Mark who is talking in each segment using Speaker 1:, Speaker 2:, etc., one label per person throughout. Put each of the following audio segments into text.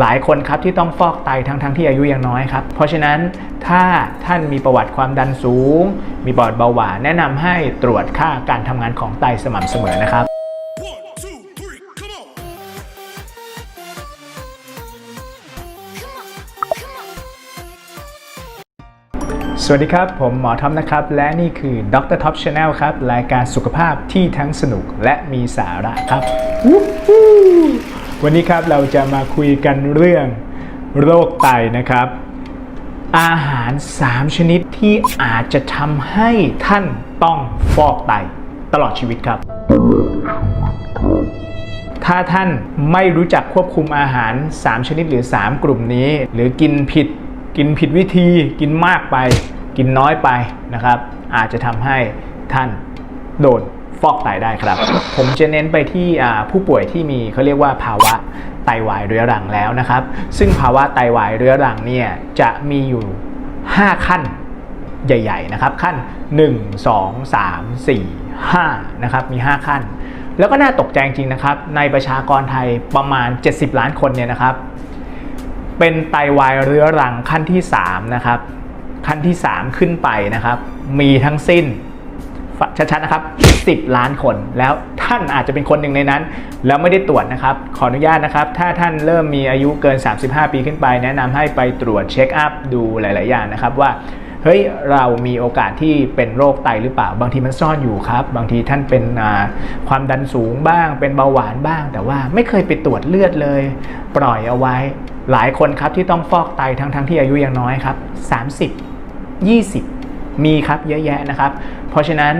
Speaker 1: หลายคนครับที่ต้องฟอกไตทั้งทั้งๆที่อายุยังน้อยครับ เพราะฉะนั้นถ้าท่านมีประวัติความดันสูง มีปอดเบาหวานแนะนำให้ตรวจค่าการทำงานของไตสม่ำเสมอนะครับสวัสดีครับ ผมหมอท็อปนะครับ และนี่คือดรท็อปชาแนลครับ รายการสุขภาพที่ทั้งสนุกและมีสาระครับ วันนี้ครับเราจะมาคุยกันเรื่องโรคไตนะครับ อาหาร 3 ชนิดที่อาจจะทำให้ท่านต้องฟอกไตตลอดชีวิตครับ ถ้าท่านไม่รู้จักควบคุมอาหาร 3 ชนิดหรือ 3 กลุ่มนี้ หรือกินผิด กินผิดวิธีกินมากไป กินน้อยไปนะครับ อาจจะทำให้ท่านโดน ฟอกไตได้ครับ ผมจะเน้นไปที่ผู้ป่วยที่มีเขาเรียกว่าภาวะไตวายเรื้อรังแล้วนะครับ ซึ่งภาวะไตวายเรื้อรังเนี่ยจะมีอยู่ 5 ขั้นใหญ่ๆนะครับ ขั้น 1 2 3 4 5นะครับมี 5 ขั้น แล้วก็น่าตกใจจริงนะครับ ในประชากรไทยประมาณ 70 ล้านคนเนี่ยนะครับ เป็นไตวายเรื้อรังขั้นที่3นะครับขั้นที่ 3 ขึ้นไปนะครับ มีทั้งสิ้น ชัดๆนะครับ 10 ล้านคน แล้วท่านอาจจะเป็นคนหนึ่งในนั้น แล้วไม่ได้ตรวจนะครับ ขออนุญาตนะครับ ถ้าท่านเริ่มมีอายุเกิน 35 ปีขึ้นไป แนะนำให้ไปตรวจเช็คอัพดูหลาย ๆ อย่างนะครับว่าเฮ้ยเรามีโอกาสที่เป็นโรคไตหรือเปล่า บางทีมันซ่อนอยู่ครับ บางทีท่านเป็นความดันสูงบ้าง เป็นเบาหวานบ้าง แต่ว่าไม่เคยไปตรวจเลือดเลย ปล่อยเอาไว้ หลายคนครับที่ต้องฟอกไตทั้งๆทที่อายุยังน้อยครับ 30 20 มีครับเยอะแยะนะครับ เพราะฉะนั้น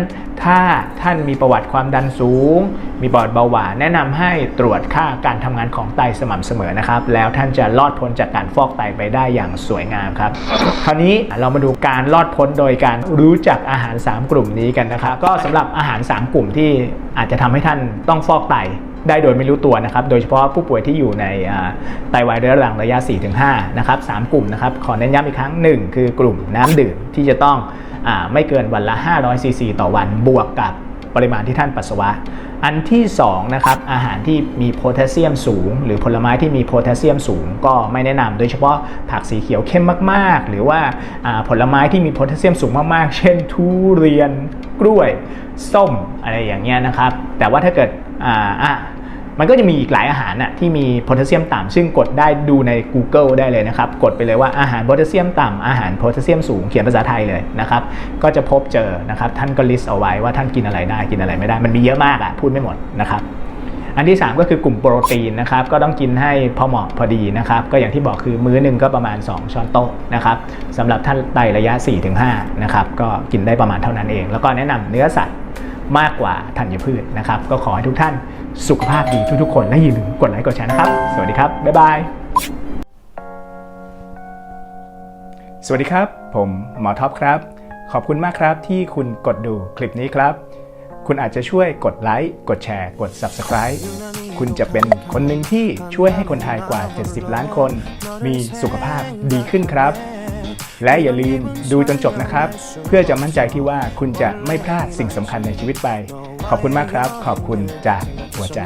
Speaker 1: ถ้าท่านมีประวัติความดันสูง มีปอดเบาหวานแนะนำให้ตรวจค่าการทำงานของไตสม่ำเสมอนะครับ แล้วท่านจะรอดพ้นจากการฟอกไตไปได้อย่างสวยงามครับ คราวนี้เรามาดูการรอดพ้นโดยการรู้จักอาหาร 3 กลุ่มนี้กันนะครับ ก็สำหรับอาหาร 3 กลุ่มที่อาจจะทำให้ท่านต้องฟอกไตได้โดยไม่รู้ตัวนะครับ โดยเฉพาะผู้ป่วยที่อยู่ในไตวายเรื้อรังระยะ 4-5 นะครับสามกลุ่มนะครับ ขอเน้นย้ำอีกครั้งหนึ่งคือกลุ่มน้ำดื่มที่จะต้อง ไม่เกินวันละ 500ซีซีต่อวันบวกกับปริมาณที่ท่านปัสสาวะ อันที่2นะครับอาหารที่มีโพแทสเซียมสูง หรือผลไม้ที่มีโพแทสเซียมสูง ก็ไม่แนะนำโดยเฉพาะผักสีเขียวเข้มมาก ๆ หรือว่าอ่าผลไม้ที่มีโพแทสเซียมสูงมากๆ เช่น ทุเรียนกล้วย ส้มอะไรอย่างเงี้ยนะครับ แต่ว่าถ้าเกิดอ่าอะ มันก็จะมีอีกหลายอาหารน่ะที่มีโพแทสเซียมต่ำซึ่งกดได้ดูใน Google ได้เลยนะครับ กดไปเลยว่าอาหารโพแทสเซียมต่ำอาหารโพแทสเซียมสูงเขียนภาษาไทยเลยนะครับ ก็จะพบเจอนะครับ ท่านก็ลิสต์เอาไว้ว่าท่านกินอะไรได้กินอะไรไม่ได้มันมีเยอะมากอะพูดไม่หมดนะครับอันที่ 3 ก็คือกลุ่มโปรตีนนะครับก็ต้องกินให้พอเหมาะพอดีนะครับก็อย่างที่บอกคือมื้อหนึ่งก็ประมาณ 2 ช้อนโต๊ะนะครับสำหรับท่านไตระยะ 4-5นะครับก็กินได้ประมาณเท่านั้นเอง แล้วก็แนะนำเนื้อสัตว์ มากกว่าธัญพืชนะครับ ก็ขอให้ทุกท่านสุขภาพดีทุกๆคน และอย่าลืมกดไลค์กดแชร์นะครับ สวัสดีครับ บ๊ายบาย สวัสดีครับ ผมหมอท็อปครับ ขอบคุณมากครับที่คุณกดดูคลิปนี้ครับ คุณอาจจะช่วยกดไลค์ กดแชร์ กด Subscribe คุณจะเป็นคนหนึ่งที่ช่วยให้คนไทยกว่า 70 ล้านคน มีสุขภาพดีขึ้นครับ และอย่าลืมดูจนจบนะครับ เพื่อจะมั่นใจที่ว่าคุณจะไม่พลาดสิ่งสำคัญในชีวิตไป ขอบคุณมากครับ ขอบคุณจากหัวใจ